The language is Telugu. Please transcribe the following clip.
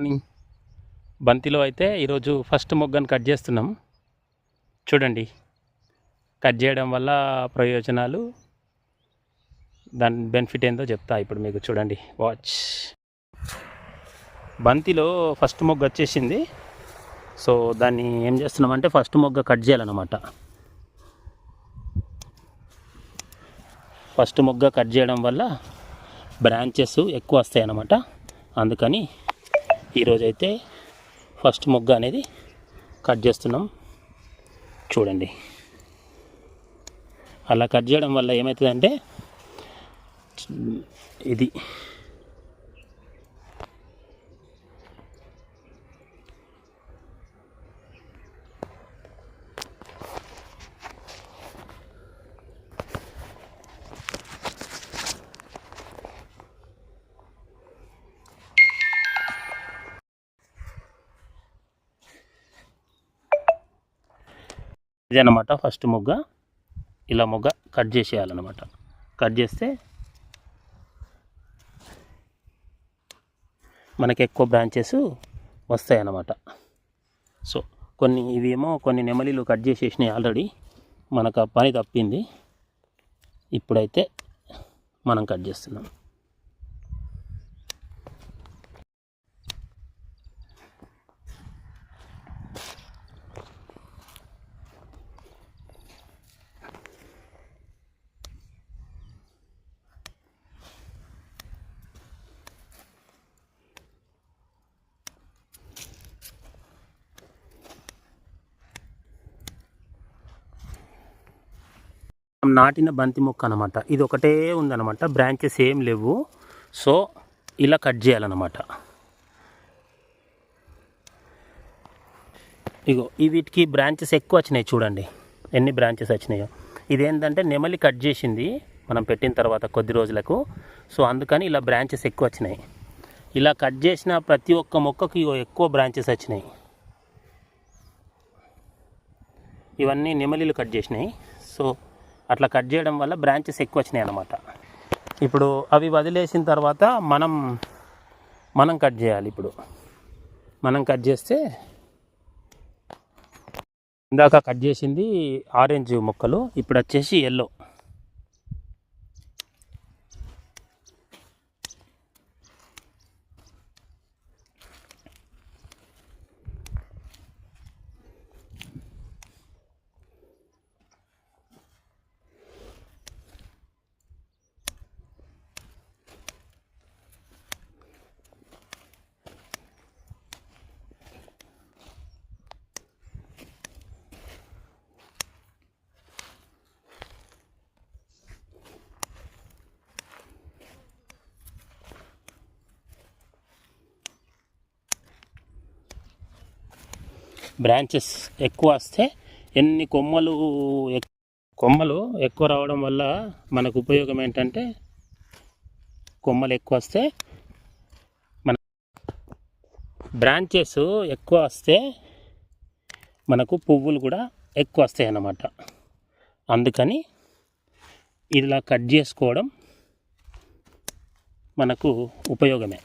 మార్నింగ్ బంతిలో అయితే ఈరోజు ఫస్ట్ మొగ్గను కట్ చేస్తున్నాం. చూడండి. కట్ చేయడం వల్ల ప్రయోజనాలు దాని బెనిఫిట్ ఏందో చెప్తా ఇప్పుడు మీకు చూడండి. వాచ్ బంతిలో ఫస్ట్ మొగ్గ వచ్చేసింది. సో దాన్ని ఏం చేస్తున్నామంటే ఫస్ట్ మొగ్గ కట్ చేయాలన్నమాట. ఫస్ట్ మొగ్గ కట్ చేయడం వల్ల బ్రాంచెస్ ఎక్కువ వస్తాయి అన్నమాట అందుకని ఈరోజైతే ఫస్ట్ మొగ్గ అనేది కట్ చేస్తున్నాం. చూడండి. అలా కట్ చేయడం వల్ల ఏమవుతుందంటే ఇది ఇదన్నమాట ఫస్ట్ మొగ్గ. ఇలా మొగ్గ కట్ చేసేయాలన్నమాట. కట్ చేస్తే మనకి ఎక్కువ బ్రాంచెస్ వస్తాయి అన్నమాట సో కొన్ని ఇవేమో కొన్ని నెమలీలు కట్ చేసేసినాయి ఆల్రెడీ మనకు ఆ పని తప్పింది. ఇప్పుడైతే మనం కట్ చేస్తున్నాం. నాటిన బంతి మొక్క అనమాట ఇది ఒకటే ఉందన్నమాట. బ్రాంచెస్ ఏం లేవు. సో ఇలా కట్ చేయాలన్నమాట. ఇగో వీటికి బ్రాంచెస్ ఎక్కువ వచ్చినాయి చూడండి. ఎన్ని బ్రాంచెస్ వచ్చినాయో. ఇదేంటంటే నెమలి కట్ చేసింది మనం పెట్టిన తర్వాత కొద్ది రోజులకు. సో అందుకని ఇలా బ్రాంచెస్ ఎక్కువ వచ్చినాయి. ఇలా కట్ చేసిన ప్రతి ఒక్క మొక్కకి ఇగో ఎక్కువ బ్రాంచెస్ వచ్చినాయి. ఇవన్నీ నెమలీలు కట్ చేసినాయి. సో అట్లా కట్ చేయడం వల్ల బ్రాంచెస్ ఎక్కువ వచ్చినాయి అన్నమాట. ఇప్పుడు అవి వదిలేసిన తర్వాత మనం మనం కట్ చేయాలి ఇప్పుడు. మనం కట్ చేస్తే ఇందాక కట్ చేసింది ఆరెంజ్ మొక్కలు ఇప్పుడు వచ్చేసి ఎల్లో బ్రాంచెస్ ఎక్కువ వస్తే ఎన్ని కొమ్మలు కొమ్మలు ఎక్కువ రావడం వల్ల మనకు ఉపయోగం ఏంటంటే కొమ్మలు ఎక్కువ వస్తే మన బ్రాంచెస్ ఎక్కువ వస్తే మనకు పువ్వులు కూడా ఎక్కువ వస్తాయి అన్నమాట. అందుకని ఇలా కట్ చేసుకోవడం మనకు ఉపయోగమే.